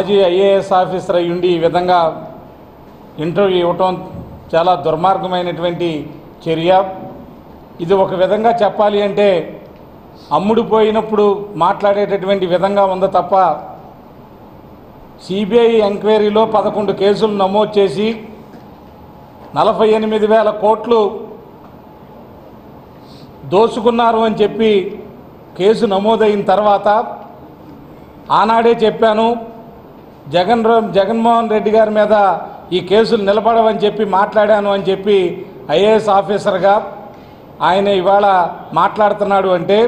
మాజీ IAS officer అయ్యుండి ఈ విధంగా ఇంటర్వ్యూ ఇవ్వటం చాలా దుర్మార్గమైనటువంటి చర్య. ఇది ఒక విధంగా చెప్పాలి అంటే అమ్ముడు పోయినప్పుడు మాట్లాడేటటువంటి విధంగా ఉంది తప్ప సిబిఐ ఎంక్వైరీలో పదకొండు కేసులు నమోదు చేసి నలభై ఎనిమిది వేల కోట్లు దోచుకున్నారు అని చెప్పి కేసు నమోదైన తర్వాత ఆనాడే చెప్పాను జగన్ జగన్మోహన్ రెడ్డి గారి మీద ఈ కేసులు నిలబడవని చెప్పి మాట్లాడాను అని చెప్పి ఐఏఎస్ ఆఫీసర్గా ఆయన ఇవాళ మాట్లాడుతున్నాడు అంటే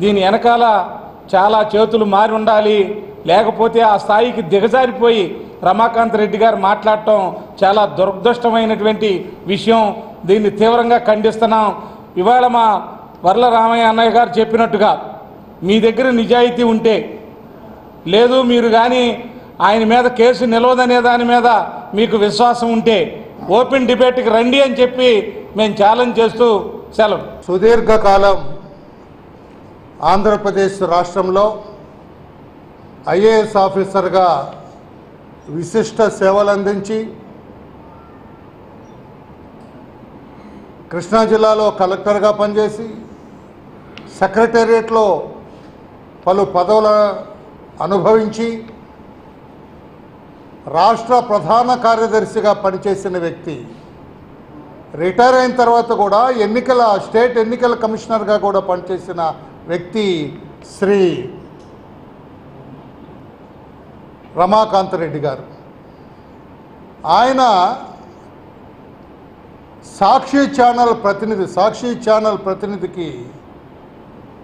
దీని వెనకాల చాలా చేతులు మారి ఉండాలి. లేకపోతే ఆ స్థాయికి దిగజారిపోయి రమాకాంత్ రెడ్డి గారు మాట్లాడటం చాలా దురదృష్టమైనటువంటి విషయం. దీన్ని తీవ్రంగా ఖండిస్తున్నాం. ఇవాళ మా వర్ల రామయ్య అన్నయ్య గారు చెప్పినట్టుగా మీ దగ్గర నిజాయితీ ఉంటే లేదు మీరు కానీ ఆయన మీద కేసు నిలవదనే దాని మీద మీకు విశ్వాసం ఉంటే ఓపెన్ డిబేట్కి రండి అని చెప్పి మేము ఛాలెంజ్ చేస్తూ సెలవు. సుదీర్ఘకాలం ఆంధ్రప్రదేశ్ రాష్ట్రంలో ఐఏఎస్ ఆఫీసర్గా విశిష్ట సేవలు అందించి కృష్ణా జిల్లాలో కలెక్టర్గా పనిచేసి సెక్రటేరియట్లో పలు పదవుల అనుభవించి రాష్ట్ర ప్రధాన కార్యదర్శిగా పనిచేసిన వ్యక్తి రిటైర్ అయిన తర్వాత కూడా ఎన్నికల స్టేట్ ఎన్నికల కమిషనర్గా కూడా పనిచేసిన వ్యక్తి శ్రీ రమాకాంత్ రెడ్డి గారు. ఆయన సాక్షి ఛానల్ ప్రతినిధి సాక్షి ఛానల్ ప్రతినిధికి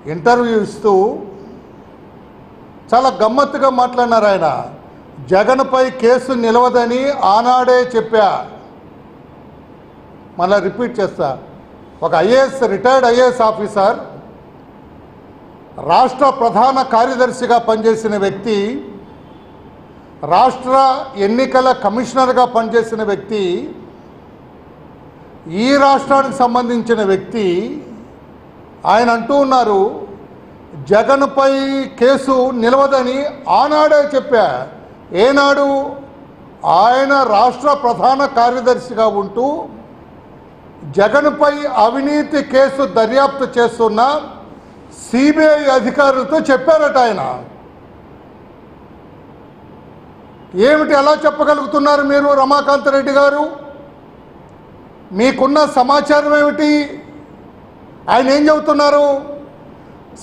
ఇంటర్వ్యూ ఇస్తూ చాలా గమ్మత్తుగా మాట్లాడినారు ఆయన. జగన్పై కేసు నిలవదని ఆనాడే చెప్పా. మళ్ళీ రిపీట్ చేస్తా. ఒక ఐఏఎస్ రిటైర్డ్ ఐఏఎస్ ఆఫీసర్ రాష్ట్ర ప్రధాన కార్యదర్శిగా పనిచేసిన వ్యక్తి రాష్ట్ర ఎన్నికల కమిషనర్గా పనిచేసిన వ్యక్తి ఈ రాష్ట్రానికి సంబంధించిన వ్యక్తి ఆయన అంటూ ఉన్నారు జగన్పై కేసు నిలవదని ఆనాడే చెప్పా. ఏనాడు ఆయన రాష్ట్ర ప్రధాన కార్యదర్శిగా ఉంటూ జగన్పై అవినీతి కేసు దర్యాప్తు చేస్తున్న సిబిఐ అధికారులతో చెప్పారట ఆయన. ఏమిటి ఎలా చెప్పగలుగుతున్నారు మీరు రమాకాంత్ రెడ్డి గారు? మీకున్న సమాచారం ఏమిటి? ఆయన ఏం చెబుతున్నారు?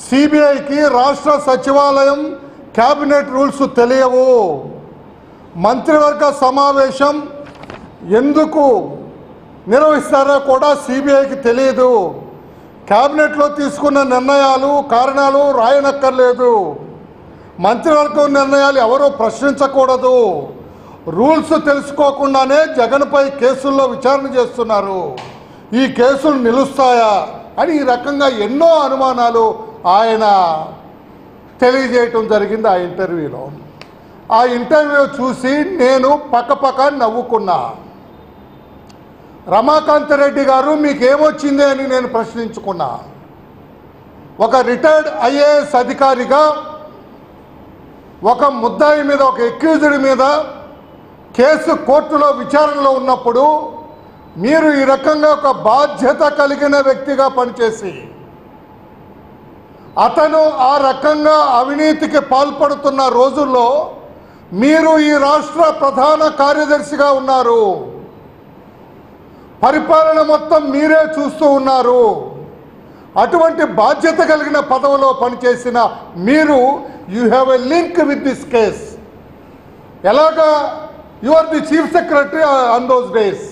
సిబిఐకి రాష్ట్ర సచివాలయం క్యాబినెట్ రూల్స్ తెలియవు. మంత్రివర్గ సమావేశం ఎందుకు నిర్వహిస్తారో కూడా సిబిఐకి తెలియదు క్యాబినెట్లో తీసుకున్న నిర్ణయాలు కారణాలు రాయనక్కర్లేదు. మంత్రివర్గం నిర్ణయాలు ఎవరూ ప్రశ్నించకూడదు. రూల్స్ తెలుసుకోకుండానే జగన్పై కేసుల్లో విచారణ చేస్తున్నారు. ఈ కేసులు నిలుస్తాయా అని ఈ రకంగా ఎన్నో అనుమానాలు ఆయన తెలియజేయటం జరిగింది ఆ ఇంటర్వ్యూలో. ఆ ఇంటర్వ్యూ చూసి నేను పక్కపక్క నవ్వుకున్నా. రమాకాంత్ రెడ్డి గారు మీకు ఏమొచ్చింది అని నేను ప్రశ్నించుకున్నా. ఒక రిటైర్డ్ ఐఏఎస్ అధికారిగా ఒక ముద్దాయి మీద ఒక ఎక్యూజ్డ్ మీద కేసు కోర్టులో విచారణలో ఉన్నప్పుడు మీరు ఈ రకంగా ఒక బాధ్యత కలిగిన వ్యక్తిగా పనిచేసి అతను ఆ రకంగా అవినీతికి పాల్పడుతున్న రోజుల్లో మీరు ఈ రాష్ట్ర ప్రధాన కార్యదర్శిగా ఉన్నారు. పరిపాలన మొత్తం మీరే చూస్తూ ఉన్నారు. అటువంటి బాధ్యత కలిగిన పదవిలో పనిచేసిన మీరు you have a link with this case ఎలాగా? You are the chief secretary on those days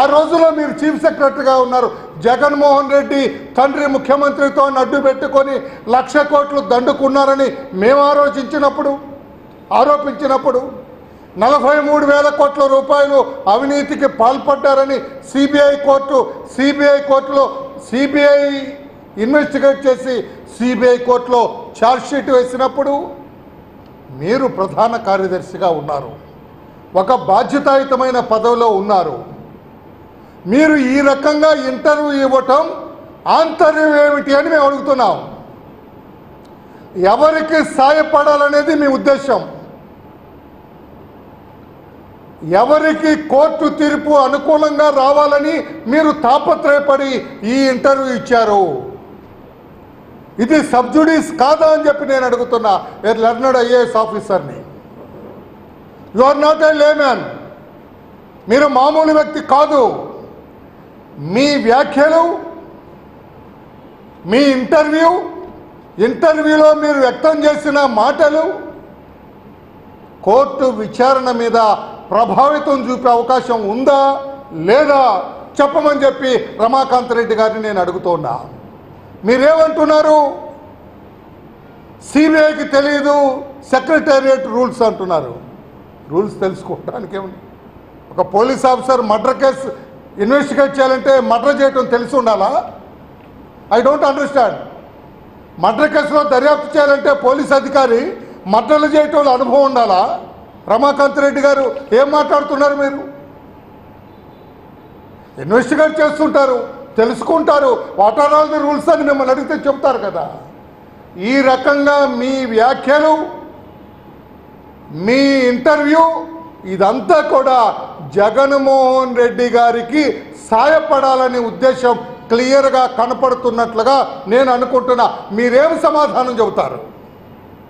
ఆ రోజులో మీరు చీఫ్ సెక్రటరీగా ఉన్నారు. జగన్మోహన్ రెడ్డి తండ్రి ముఖ్యమంత్రితో అడ్డు పెట్టుకొని లక్ష కోట్లు దండుకున్నారని మేము ఆలోచించినప్పుడు ఆరోపించినప్పుడు నలభై మూడు వేల కోట్ల రూపాయలు అవినీతికి పాల్పడ్డారని సిబిఐ కోర్టు సిబిఐ కోర్టులో సిబిఐ ఇన్వెస్టిగేట్ చేసి సిబిఐ కోర్టులో ఛార్జ్షీట్ వేసినప్పుడు మీరు ప్రధాన కార్యదర్శిగా ఉన్నారు. ఒక బాధ్యతాయుతమైన పదవిలో ఉన్నారు. మీరు ఈ రకంగా ఇంటర్వ్యూ ఇవ్వటం ఆంతర్యం ఏమిటి అని మేము అడుగుతున్నాం. ఎవరికి సాయపడాలనేది మీ ఉద్దేశం ఎవరికి కోర్టు తీర్పు అనుకూలంగా రావాలని మీరు తాపత్రయపడి ఈ ఇంటర్వ్యూ ఇచ్చారు. ఇది సబ్జుడీస్ కాదా అని చెప్పి నేను అడుగుతున్నా. ఏ లర్నడ్ ఐఏఎస్ ఆఫీసర్ని. You are not a layman మీరు మామూలు వ్యక్తి కాదు. మీ వ్యాఖ్యలు మీ ఇంటర్వ్యూ ఇంటర్వ్యూలో మీరు వ్యక్తం చేసిన మాటలు కోర్టు విచారణ మీద ప్రభావితం చూపే అవకాశం ఉందా లేదా చెప్పమని చెప్పి రమాకాంత్ రెడ్డి గారిని నేను అడుగుతున్నా. మీరేమంటున్నారు? సిబిఐకి తెలియదు సెక్రటేరియట్ రూల్స్ అంటున్నారు. రూల్స్ తెలుసుకోవడానికి ఏమి ఒక police officer murder case investigate చేయాలంటే మర్డర్ చేయటం తెలిసి ఉండాలా? ఐ డోంట్ అండర్స్టాండ్ మర్డర్ కేసులో దర్యాప్తు చేయాలంటే పోలీస్ అధికారి మర్డర్లు చేయటంలో అనుభవం ఉండాలా? రమాకాంత్ రెడ్డి గారు ఏం మాట్లాడుతున్నారు మీరు? ఇన్వెస్టిగేట్ చేస్తుంటారు తెలుసుకుంటారు. What are all the rules అని మిమ్మల్ని అడిగితే చెప్తారు కదా. ఈ రకంగా మీ వ్యాఖ్యలు మీ ఇంటర్వ్యూ ఇదంతా కూడా జగన్మోహన్ రెడ్డి గారికి సాయపడాలనే ఉద్దేశం క్లియర్గా కనపడుతున్నట్లుగా నేను అనుకుంటున్నా. మీరేం సమాధానం చెబుతారు?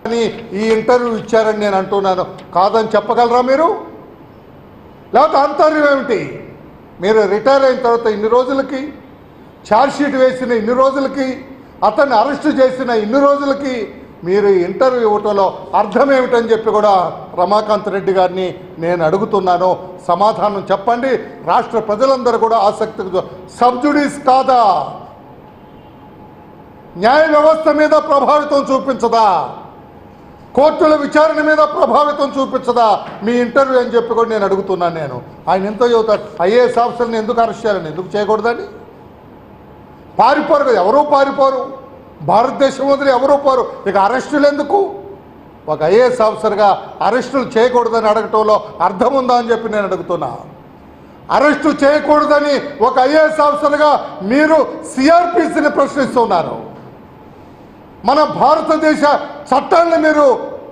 అని ఈ ఇంటర్వ్యూ ఇచ్చారని నేను అంటున్నాను. కాదని చెప్పగలరా మీరు? లేకపోతే అంతర్యం ఏమిటి? మీరు రిటైర్ అయిన తర్వాత ఇన్ని రోజులకి ఛార్జ్షీట్ వేసిన ఇన్ని రోజులకి అతన్ని అరెస్టు చేసిన ఇన్ని రోజులకి మీరు ఇంటర్వ్యూ ఇవ్వటంలో అర్థం ఏమిటని చెప్పి కూడా రమాకాంత్ రెడ్డి గారిని నేను అడుగుతున్నాను. సమాధానం చెప్పండి. రాష్ట్ర ప్రజలందరూ కూడా ఆసక్తి సబ్జుడీస్ కాదా? న్యాయ వ్యవస్థ మీద ప్రభావితం చూపించదా? కోర్టుల విచారణ మీద ప్రభావితం చూపించదా? మీ ఇంటర్వ్యూ అని చెప్పి కూడా నేను అడుగుతున్నాను నేను. ఆయన ఎంత చదువుతాడు? ఐఏఎస్ ఆఫీసర్ని ఎందుకు అరెస్ట్ చేయాలని ఎందుకు చేయకూడదని? పారిపోరు కదా ఎవరూ పారిపోరు. భారతదేశం వదిలి ఎవరూ పోరు. ఇక అరెస్టులు ఎందుకు ఒక ఐఏఎస్ ఆఫీసర్గా అరెస్టులు చేయకూడదని అడగటంలో అర్థం ఉందా అని చెప్పి నేను అడుగుతున్నా. అరెస్టు చేయకూడదని ఒక ఐఏఎస్ ఆఫీసర్గా మీరు సిఆర్పిసిని ప్రశ్నిస్తున్నారు. మన భారతదేశ చట్టాలను మీరు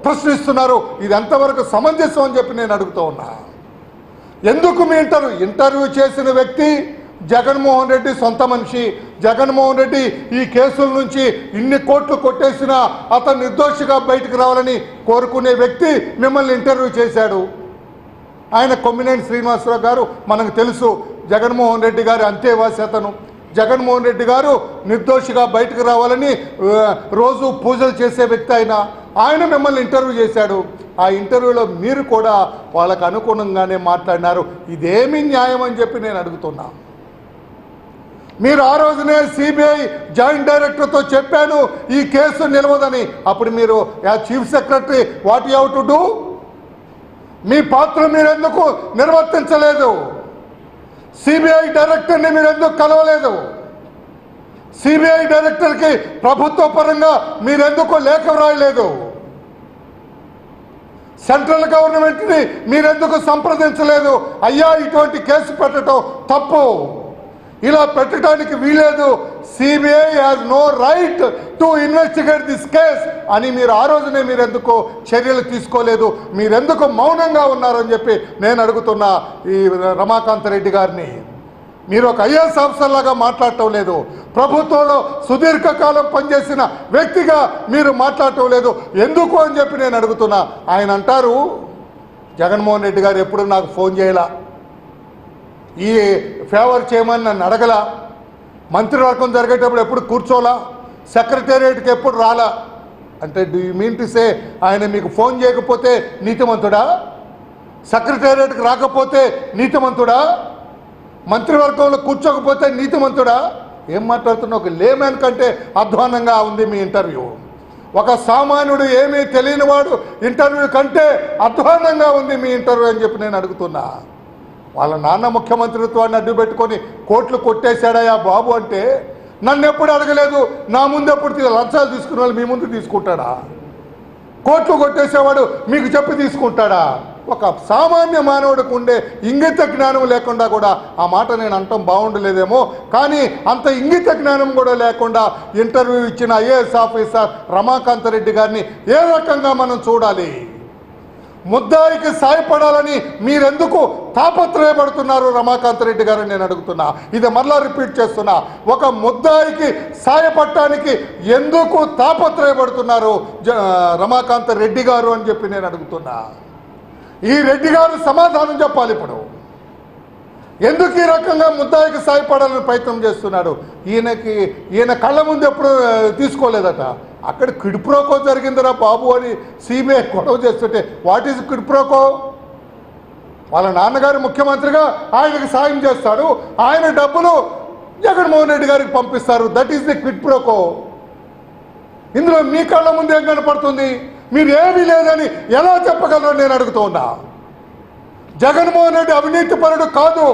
ప్రశ్నిస్తున్నారు. ఇది ఎంతవరకు సమంజసం అని చెప్పి నేను అడుగుతూ ఉన్నా. ఎందుకు మీ ఇంటర్వ్యూ? ఇంటర్వ్యూ చేసిన వ్యక్తి జగన్మోహన్ రెడ్డి సొంత మనిషి. జగన్మోహన్ రెడ్డి ఈ కేసుల నుంచి ఇన్ని కోట్లు కొట్టేసినా అతను నిర్దోషిగా బయటకు రావాలని కోరుకునే వ్యక్తి మిమ్మల్ని ఇంటర్వ్యూ చేశాడు. ఆయన కొమ్మినేని శ్రీనివాసరావు గారు మనకు తెలుసు. జగన్మోహన్ రెడ్డి గారి అంతేవాసి అతను. జగన్మోహన్ రెడ్డి గారు నిర్దోషిగా బయటకు రావాలని రోజు పూజలు చేసే వ్యక్తి ఆయన. ఆయన మిమ్మల్ని ఇంటర్వ్యూ చేశాడు. ఆ ఇంటర్వ్యూలో మీరు కూడా వాళ్ళకు అనుగుణంగానే మాట్లాడినారు. ఇదేమి న్యాయం అని చెప్పి నేను అడుగుతున్నా. మీరు ఆ రోజునే సిబిఐ జాయింట్ డైరెక్టర్తో చెప్పాను ఈ కేసు నిలవదని. అప్పుడు మీరు yeah chief secretary what you to do మీ పాత్ర మీరు ఎందుకు నిర్వర్తించలేదు సిబిఐ డైరెక్టర్ని మీరు ఎందుకు కలవలేదు? సిబిఐ డైరెక్టర్కి ప్రభుత్వ పరంగా మీరెందుకు లేఖ వ్రాయలేదు? సెంట్రల్ గవర్నమెంట్ని మీరెందుకు సంప్రదించలేదు? అయ్యా ఇటువంటి కేసు పెట్టడం తప్పు. ఇలా పెట్టడానికి వీలేదు CBI has no right to investigate this case అని మీరు ఆ రోజునే మీరెందుకు చర్యలు తీసుకోలేదు. మీరెందుకు మౌనంగా ఉన్నారని చెప్పి నేను అడుగుతున్నా ఈ రమాకాంత్ రెడ్డి గారిని. మీరు ఒక ఐఏఎస్ ఆఫీసర్లాగా మాట్లాడటం లేదు. ప్రభుత్వంలో సుదీర్ఘకాలం పనిచేసిన వ్యక్తిగా మీరు మాట్లాడటం లేదు. ఎందుకు అని చెప్పి నేను అడుగుతున్నా. ఆయన అంటారు జగన్మోహన్ రెడ్డి గారు ఎప్పుడు నాకు ఫోన్ చేయలా. ఈ ఫేవర్ చేయమని నన్ను అడగలా. మంత్రివర్గం జరిగేటప్పుడు ఎప్పుడు కూర్చోలా? సెక్రటేరియట్కి ఎప్పుడు రాలా? అంటే do you mean to say ఆయన మీకు ఫోన్ చేయకపోతే నీతిమంతుడా? సెక్రటేరియట్కి రాకపోతే నీతిమంతుడా? మంత్రివర్గంలో కూర్చోకపోతే నీతిమంతుడా? ఏం మాట్లాడుతున్నా ఒక లేమెన్ కంటే అధ్వానంగా ఉంది మీ ఇంటర్వ్యూ ఒక సామాన్యుడు ఏమీ తెలియనివాడు ఇంటర్వ్యూ కంటే అధ్వానంగా ఉంది మీ ఇంటర్వ్యూ అని చెప్పి నేను అడుగుతున్నా. వాళ్ళ నాన్న ముఖ్యమంత్రిత్వాన్ని అడ్డు పెట్టుకొని కోట్లు కొట్టేశాడయా బాబు అంటే నన్ను ఎప్పుడు అడగలేదు నా ముందు ఎప్పుడు లంచాలు తీసుకునే వాళ్ళు మీ ముందు తీసుకుంటాడా? కోట్లు కొట్టేసేవాడు మీకు చెప్పి తీసుకుంటాడా? ఒక సామాన్య మానవుడికి ఉండే ఇంగిత జ్ఞానం లేకుండా కూడా ఆ మాట నేను అంటాం బాగుండలేదేమో. కానీ అంత ఇంగిత జ్ఞానం కూడా లేకుండా ఇంటర్వ్యూ ఇచ్చిన ఐఏఎస్ ఆఫీసర్ రమాకాంత్ రెడ్డి గారిని ఏ రకంగా మనం చూడాలి? ముద్దాయికి సాయపడాలని మీరెందుకు తాపత్రయపడుతున్నారు రమాకాంత్ రెడ్డి గారు నేను అడుగుతున్నా. ఇది మరలా రిపీట్ చేస్తున్నా. ఒక ముద్దాయికి సాయపడటానికి ఎందుకు తాపత్రయపడుతున్నారు జ- రమాకాంత్ రెడ్డి గారు అని చెప్పి నేను అడుగుతున్నా. ఈ రెడ్డి గారు సమాధానం చెప్పాలి ఇప్పుడు. ఎందుకు ఈ రకంగా ముద్దాయికి సాయపడాలని ప్రయత్నం చేస్తున్నాడు? ఈయనకి ఈయన కళ్ళ ముందు ఎప్పుడు తీసుకోలేదట. అక్కడ కిడ్ప్రోకో జరిగిందిరా బాబు అని సీమే గొడవ చేస్తుంటే వాట్ ఈజ్ కిడ్ప్రోకో? వాళ్ళ నాన్నగారు ముఖ్యమంత్రిగా ఆయనకి సాయం చేస్తాడు ఆయన డబ్బులు జగన్మోహన్ రెడ్డి గారికి పంపిస్తారు. దట్ ఈస్ ది క్విడ్ప్రోకో ఇందులో మీ కళ్ళ ముందు ఏం కనపడుతుంది? మీరు ఏమీ లేదని ఎలా చెప్పగలరో నేను అడుగుతున్నా జగన్మోహన్ రెడ్డి అవినీతి పరుడు కాదు.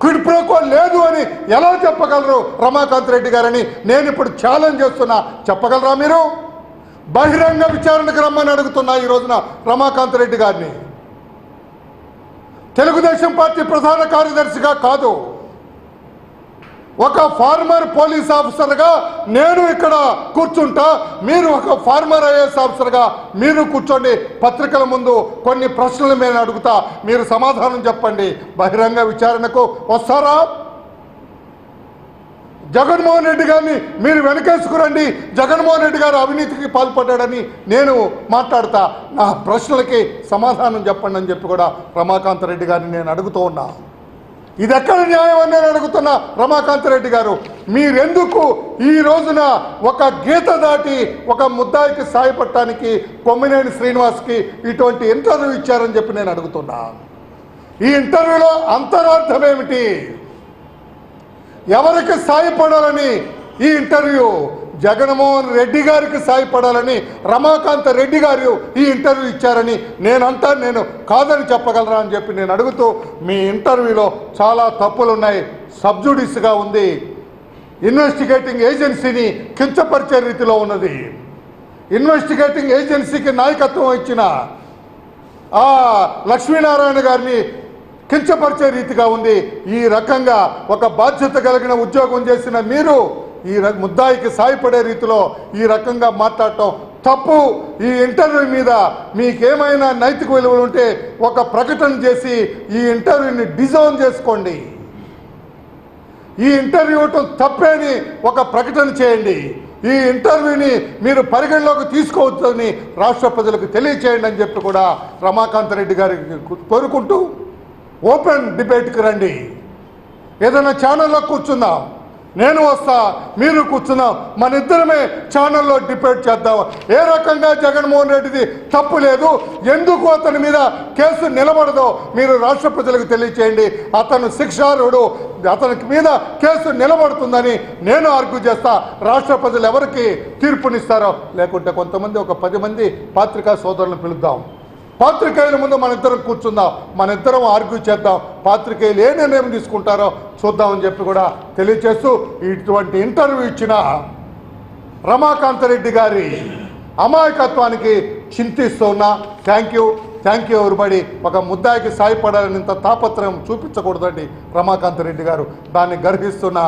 క్విడ్ ప్రోకో లేదు అని ఎలా చెప్పగలరు రమాకాంత్ రెడ్డి గారని? నేను ఇప్పుడు ఛాలెంజ్ చేస్తున్నా. చెప్పగలరా మీరు? బహిరంగ విచారణకు రమ్మని అడుగుతున్నా ఈ రోజున రమాకాంత్ రెడ్డి గారిని. తెలుగుదేశం పార్టీ ప్రధాన కార్యదర్శిగా కాదు. ఒక ఫార్మర్ పోలీస్ ఆఫీసర్గా నేను ఇక్కడ కూర్చుంటా మీరు ఒక ఫార్మర్ ఐఏఎస్ ఆఫీసర్గా మీరు కూర్చోండి. పత్రికల ముందు కొన్ని ప్రశ్నలు నేను అడుగుతా మీరు సమాధానం చెప్పండి. బహిరంగ విచారణకు వస్తారా? జగన్మోహన్ రెడ్డి గారిని మీరు వెనకేసుకురండి జగన్మోహన్ రెడ్డి గారు అవినీతికి పాల్పడ్డాడని నేను మాట్లాడతా. నా ప్రశ్నలకి సమాధానం చెప్పండి అని చెప్పి కూడా రమాకాంత్ రెడ్డి గారిని నేను అడుగుతూ ఉన్నా. ఇది ఎక్కడ న్యాయం అని నేను అడుగుతున్నా రమాకాంత్ రెడ్డి గారు మీరెందుకు ఈ రోజున ఒక గీత దాటి ఒక ముద్దాయికి సాయపడటానికి కొమ్మినేని శ్రీనివాస్కి ఇటువంటి ఇంటర్వ్యూ ఇచ్చారని చెప్పి నేను అడుగుతున్నా. ఈ ఇంటర్వ్యూలో అంతరార్థం ఏమిటి? ఎవరికి సాయపడాలని ఈ ఇంటర్వ్యూ? జగన్మోహన్ రెడ్డి గారికి సాయపడాలని రమాకాంత్ రెడ్డి గారు ఈ ఇంటర్వ్యూ ఇచ్చారని నేనంతా నేను కాదని చెప్పగలరా అని చెప్పి నేను అడుగుతూ మీ ఇంటర్వ్యూలో చాలా తప్పులు ఉన్నాయి సబ్జుడిస్గా ఉంది. ఇన్వెస్టిగేటింగ్ ఏజెన్సీని కించపరిచే రీతిలో ఉన్నది. ఇన్వెస్టిగేటింగ్ ఏజెన్సీకి నాయకత్వం ఇచ్చిన ఆ లక్ష్మీనారాయణ గారిని కించపరిచే రీతిగా ఉంది. ఈ రకంగా ఒక బాధ్యత కలిగిన ఉద్యోగం చేసిన మీరు ఈ ముద్దాయికి సాయపడే రీతిలో ఈ రకంగా మాట్లాడటం తప్పు. ఈ ఇంటర్వ్యూ మీద మీకేమైనా నైతిక విలువలు ఉంటే ఒక ప్రకటన చేసి ఈ ఇంటర్వ్యూని డిజోన్ చేసుకోండి. ఈ ఇంటర్వ్యూ ఇవ్వటం తప్పేని ఒక ప్రకటన చేయండి. ఈ ఇంటర్వ్యూని మీరు పరిగణలోకి తీసుకోవచ్చని రాష్ట్ర ప్రజలకు తెలియచేయండి అని చెప్పి కూడా రమాకాంత్ రెడ్డి గారికి కోరుకుంటూ ఓపెన్ డిబేట్కి రండి. ఏదైనా ఛానల్లో కూర్చుందాం. నేను వస్తా మీరు కూర్చున్నాం. మన ఇద్దరమే ఛానల్లో డిబేట్ చేద్దాం. ఏ రకంగా జగన్మోహన్ రెడ్డిది తప్పు లేదు? ఎందుకు అతని మీద కేసు నిలబడదో మీరు రాష్ట్ర ప్రజలకు తెలియచేయండి. అతను శిక్షార్హుడు. అతనికి మీద కేసు నిలబడుతుందని నేను ఆర్గ్యూ చేస్తా. రాష్ట్ర ప్రజలు ఎవరికి తీర్పునిస్తారో? లేకుంటే కొంతమంది ఒక పది మంది పాత్రికా సోదరులను పిలుద్దాం. పాత్రికేయుల ముందు మన ఇద్దరం కూర్చుందాం మన ఇద్దరం ఆర్గ్యూ చేద్దాం. పాత్రికేయులు ఏ నిర్ణయం తీసుకుంటారో చూద్దామని చెప్పి కూడా తెలియచేస్తూ ఇటువంటి ఇంటర్వ్యూ ఇచ్చిన రమాకాంత్ రెడ్డి గారి అమాయకత్వానికి చింతిస్తున్నా thank you thank you everybody ఒక ముద్దాయికి సాయపడాలని ఇంత తాపత్రయం చూపించకూడదండి రమాకాంత్ రెడ్డి గారు. దాన్ని గర్హిస్తున్నా